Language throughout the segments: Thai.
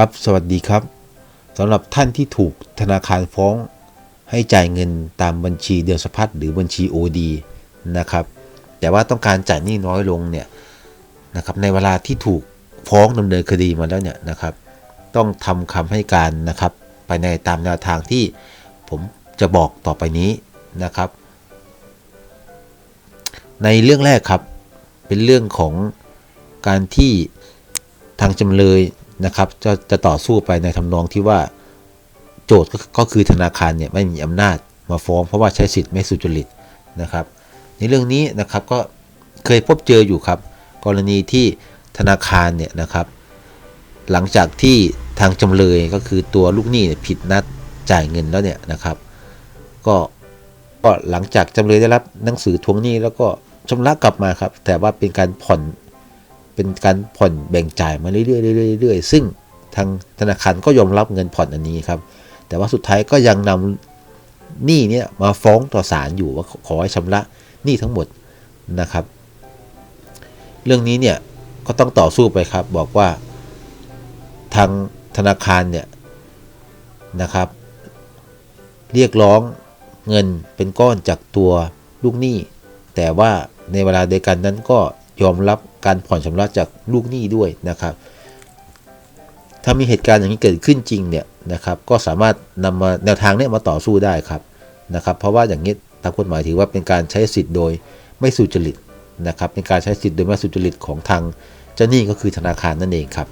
ครับสวัสดีครับสำหรับท่านที่ถูกธนาคารฟ้อง ให้จ่ายเงินตามบัญชีเดือนสะพัดหรือบัญชี OD นะครับ แต่ว่าต้องการจ่ายหนี้น้อยลงเนี่ยนะครับในเวลาที่ถูกฟ้องดำเนินคดีมาแล้วเนี่ยนะครับ ต้องทำคำให้การนะครับ ไปในตามแนวทางที่ผมจะบอกต่อไปนี้นะครับ ในเรื่องแรกครับเป็นเรื่องของการที่ทางจำเลย นะครับจะจะต่อสู้ไปในทำนองที่ว่าโจทย์ก็คือธนาคารเนี่ยไม่มีอำนาจมาฟ้อง เพราะว่าใช้สิทธิ์ไม่สุจริตนะครับ ในเรื่องนี้นะครับก็เคยพบเจออยู่ครับ กรณีที่ธนาคารเนี่ยนะครับ หลังจากที่ทางจำเลยก็คือตัวลูกหนี้ผิดนัดจ่ายเงินแล้วเนี่ยนะครับ ก็ก็หลังจากจำเลยได้รับหนังสือทวงหนี้แล้วก็ชำระกลับมาครับ แต่ว่าเป็นการผ่อน เป็นการผ่อนแบ่งจ่ายมาเรื่อยๆเรื่อยๆเรื่อยซึ่งทางธนาคารก็ยอมรับเงินผ่อนอันนี้ครับ แต่ว่าสุดท้ายก็ยังนำหนี้เนี่ยมาฟ้องต่อศาลอยู่ว่าขอให้ชำระหนี้ทั้งหมดนะครับ เรื่องนี้เนี่ยก็ต้องต่อสู้ไปครับ บอกว่าทางธนาคารเนี่ยนะครับ เรียกร้องเงินเป็นก้อนจากตัวลูกหนี้ แต่ว่าในเวลาเดียวกันนั้นก็ยอมรับ การผ่อนชำระจากลูกหนี้ด้วยนะครับ ถ้ามีเหตุการณ์อย่างนี้เกิดขึ้นจริงเนี่ยนะครับก็สามารถนำมาแนวทางนี้มาต่อสู้ได้ครับนะครับเพราะว่าอย่างนี้ตามกฎหมายถือว่าเป็นการใช้สิทธิ์โดยไม่สุจริตนะครับเป็นการใช้สิทธิ์โดยไม่สุจริตของทางเจ้าหนี้ก็คือธนาคารนั่นเองครับ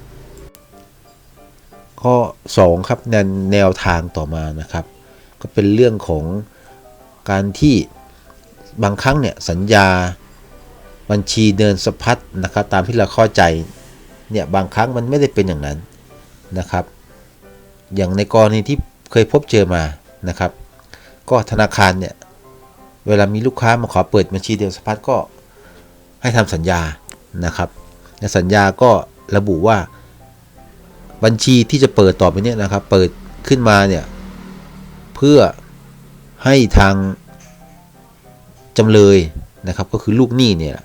ข้อ2ครับแนวแนวทางต่อมานะครับ ก็เป็นเรื่องของการที่บางครั้งเนี่ยสัญญา บัญชีเดินสะพัดนะครับตามที่เราเข้าใจเนี่ยบางครั้งมันไม่ได้เป็นอย่างนั้นนะครับ อย่างในกรณีที่เคยพบเจอมานะครับ ก็ธนาคารเนี่ยเวลามีลูกค้ามาขอเปิดบัญชีเดินสะพัดก็ให้ทำสัญญานะครับในสัญญาก็ระบุว่าบัญชีที่จะเปิดต่อไปเนี่ยนะครับ เปิดขึ้นมาเนี่ยเพื่อให้ทางจำเลยนะครับ ก็คือลูกหนี้เนี่ย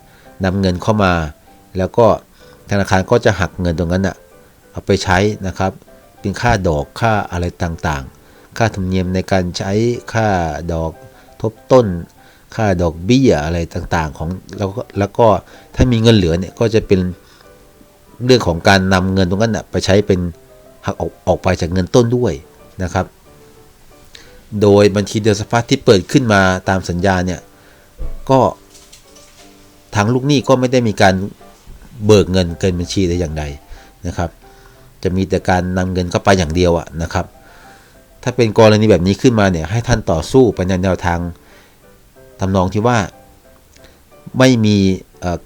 นำเงินเข้ามา แล้วก็ธนาคารก็จะหักเงินตรงนั้นอะเอาไปใช้นะครับ เป็นค่าดอกค่าอะไรต่างๆ ค่าธรรมเนียมในการใช้ค่าดอกทบต้น ค่าดอกเบี้ยอะไรต่างๆของแล้วก็แล้วก็ถ้ามีเงินเหลือเนี่ยก็จะเป็นเรื่องของการนำเงินตรงนั้นไปใช้เป็นหักออกออกไปจากเงินต้นด้วยนะครับ โดยบัญชีเดือนสภาพที่เปิดขึ้นมาตามสัญญาเนี่ยก็างลูกหนี้ก็ไม่ได้มีการเบิกเงินเกินบัญชีแต่อย่างใดนะครับ จะมีแต่การนำเงินเข้าไปอย่างเดียวอะนะครับ ถ้าเป็นกรณีแบบนี้ขึ้นมาเนี่ยให้ท่านต่อสู้ไปในแนวทางทำนองที่ว่าไม่มี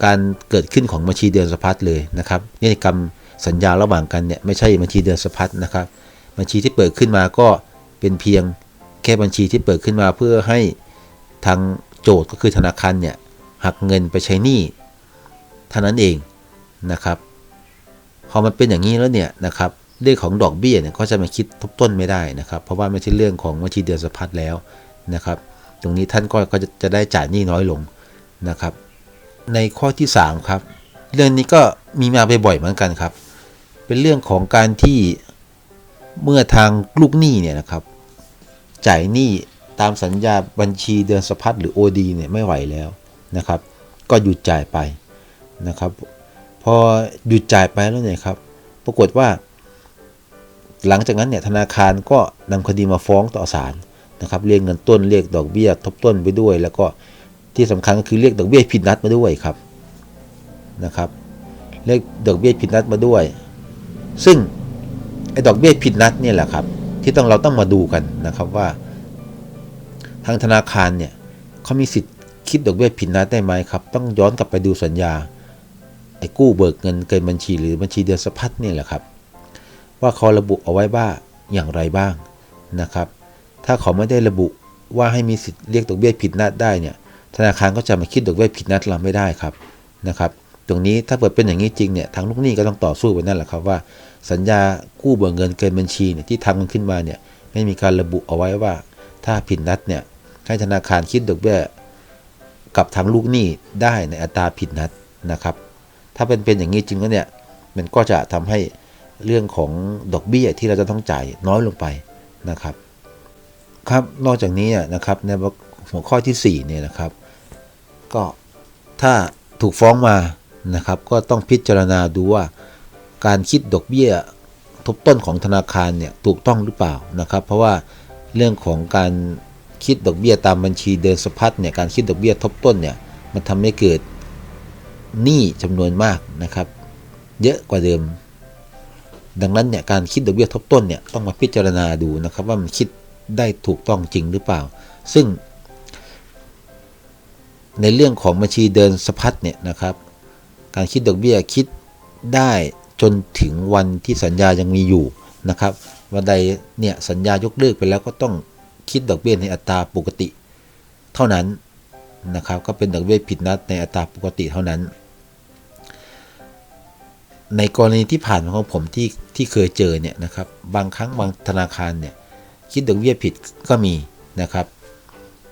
การเกิดขึ้นของบัญชีเดือนสะพัดเลยนะครับนิติกรรมสัญญาระหว่างกันเนี่ยไม่ใช่บัญชีเดือนสะพัดนะครับ บัญชีที่เปิดขึ้นมาก็เป็นเพียงแค่บัญชีที่เปิดขึ้นมาเพื่อให้ทางโจทย์ก็คือธนาคารเนี่ย หักเงินไปใช้หนี้เท่านั้นเองนะครับ พอมันเป็นอย่างนี้แล้วเนี่ยนะครับเรื่องของดอกเบี้ยเนี่ยก็จะมาคิดทบต้นไม่ได้นะครับ เพราะว่าไม่ใช่เรื่องของบัญชีเดือนสะพัดแล้วนะครับ ตรงนี้ท่านก็ก็จะได้จ่ายหนี้น้อยลงนะครับ ในข้อที่ 3 ครับ เรื่องนี้ก็มีมาบ่อยๆเหมือนกันครับ เป็นเรื่องของการที่เมื่อทางลูกหนี้เนี่ยนะครับ จ่ายหนี้ตามสัญญาบัญชีเดือนสะพัดหรือ OD เนี่ยไม่ไหวแล้ว นะครับ ก็หยุดจ่ายไปนะครับ พอหยุดจ่ายไปแล้วเนี่ยครับ ปรากฏว่า หลังจากนั้นเนี่ยธนาคารก็นำคดีมาฟ้องต่อศาลนะครับ เรียกเงินต้นเรียกดอกเบี้ย ทบต้นไปด้วย แล้วก็ที่สำคัญก็คือเรียกดอกเบี้ยผิดนัดมาด้วยครับนะครับ เรียกดอกเบี้ยผิดนัดมาด้วย ซึ่งไอ้ดอกเบี้ยผิดนัดเนี่ยแหละครับที่ต้องเราต้องมาดูกันนะครับว่า ทางธนาคารเนี่ยเขามีสิทธิ์ คิดดอกเบี้ยผิดนัดได้ไหมครับ ต้องย้อนกลับไปดูสัญญาไอ้กู้เบิกเงินเกินบัญชีหรือบัญชีเดือนสะพัดนี่แหละครับ ว่าเขาระบุเอาไว้ว่าอย่างไรบ้างนะครับ ถ้าเขาไม่ได้ระบุว่าให้มีสิทธิ์เรียกดอกเบี้ยผิดนัดได้เนี่ยธนาคารก็จะมาคิดดอกเบี้ยผิดนัดเราไม่ได้ครับนะครับ ตรงนี้ถ้าเกิดเป็นอย่างนี้จริงเนี่ยทางลูกหนี้ก็ต้องต่อสู้ไปนั่นแหละครับว่า สัญญากู้เบิกเงินเกินบัญชีเนี่ยที่ทำกันขึ้นมาเนี่ยไม่มีการระบุเอาไว้ว่า ถ้าผิดนัดเนี่ยให้ธนาคารคิดดอกเบี้ย กับทางลูกหนี้ได้ในอัตราผิดนัดนะครับ ถ้าเป็นเป็นอย่างนี้จริงแล้วเนี่ยมันก็จะทำให้เรื่องของดอกเบี้ยที่เราจะต้องจ่ายน้อยลงไปนะครับครับนอกจากนี้นะครับในหัวข้อที่4เนี่ยนะครับ ก็ถ้าถูกฟ้องมานะครับ ก็ต้องพิจารณาดูว่าการคิดดอกเบี้ยทบต้นของธนาคารเนี่ยถูกต้องหรือเปล่านะครับ เพราะว่าเรื่องของการ คิดดอกเบี้ยตามบัญชีเดินสะพัดเนี่ยการคิดดอกเบี้ยทบต้นเนี่ยมันทำให้เกิดหนี้จำนวนมากนะครับ เยอะกว่าเดิม ดังนั้นเนี่ยการคิดดอกเบี้ยทบต้นเนี่ยต้องมาพิจารณาดูนะครับว่ามันคิดได้ถูกต้องจริงหรือเปล่า ซึ่ง ในเรื่องของบัญชีเดินสะพัดเนี่ยนะครับ การคิดดอกเบี้ยคิดได้จนถึงวันที่สัญญายังมีอยู่นะครับวันใดเนี่ยสัญญายกเลิกไปแล้วก็ต้อง คิดดอกเบี้ยในอัตราปกติ เท่านั้นนะครับ ก็เป็นดอกเบี้ยผิดนัดในอัตราปกติเท่านั้น ในกรณีที่ผ่านมาของผมที่ที่เคยเจอเนี่ยนะครับ บางครั้งบางธนาคารเนี่ยคิดดอกเบี้ยผิดก็มีนะครับ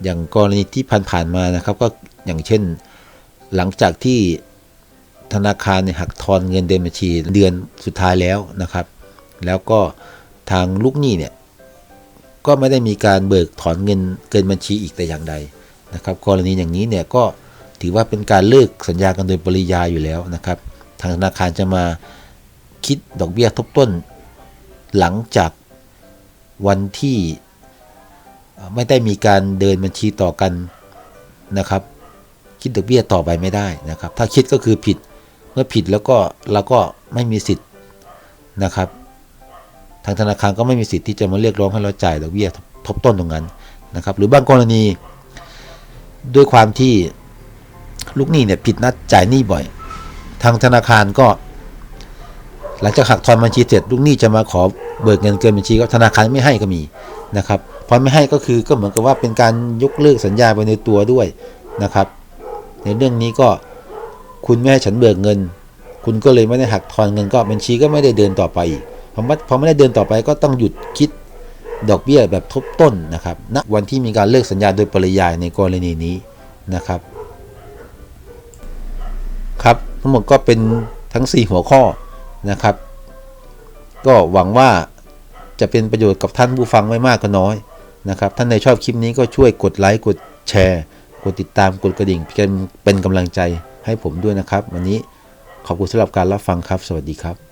อย่างกรณีที่ผ่านๆมานะครับ ก็อย่างเช่นหลังจากที่ธนาคารเนี่ยหักทอนเงินเดือนบัญชีเดือนสุดท้ายแล้วนะครับ แล้วก็ทางลูกหนี้เนี่ย ก็ไม่ได้มีการเบิกถอนเงินเกินบัญชีอีกแต่อย่างใดนะครับ กรณีอย่างนี้เนี่ยก็ถือว่าเป็นการเลิกสัญญากันโดยปริยายอยู่แล้วนะครับ ทางธนาคารจะมาคิดดอกเบี้ยทบต้น หลังจากวันที่ไม่ได้มีการเดินบัญชีต่อกันนะครับ คิดดอกเบี้ยต่อไปไม่ได้นะครับ ถ้าคิดก็คือผิดเมื่อผิดแล้วก็เราก็ไม่มีสิทธิ์นะครับ ทางธนาคารก็ไม่มีสิทธิ์ที่จะมาเรียกร้องให้เราจ่ายดอกเบี้ยทบต้นตรงนั้นนะครับ หรือบางกรณีด้วยความที่ลูกหนี้เนี่ยผิดนัดจ่ายหนี้บ่อย ทางธนาคารก็ หลังจากหักทอนบัญชีเสร็จลูกหนี้จะมาขอเบิกเงินเกินบัญชีก็ธนาคารไม่ให้ก็มีนะครับพอไม่ให้ก็คือก็เหมือนกับว่าเป็นการยกเลิกสัญญาไปในตัวด้วยนะครับ ในเรื่องนี้ก็คุณไม่ให้ฉันเบิกเงิน คุณก็เลยไม่ได้หักทอนเงินก็บัญชีก็ไม่ได้เดินต่อไปอีก พอพอไม่ได้เดินต่อไปก็ต้องหยุดคิดดอกเบี้ยแบบทบต้นนะครับณนะวันที่มีการเลิกสัญญาโดยปริยายในกรณีนี้นะครับ ครับทั้งหมดก็เป็นทั้ง 4 หัวข้อนะครับ ก็หวังว่าจะเป็นประโยชน์กับท่านผู้ฟังไม่มากก็น้อยนะครับ ท่านในชอบคลิปนี้ก็ช่วยกดไลค์กดแชร์ กดติดตามกดกระดิ่งเป็นเป็นกำลังใจให้ผมด้วยนะครับ วันนี้ขอบคุณสำหรับการรับฟังครับ สวัสดีครับ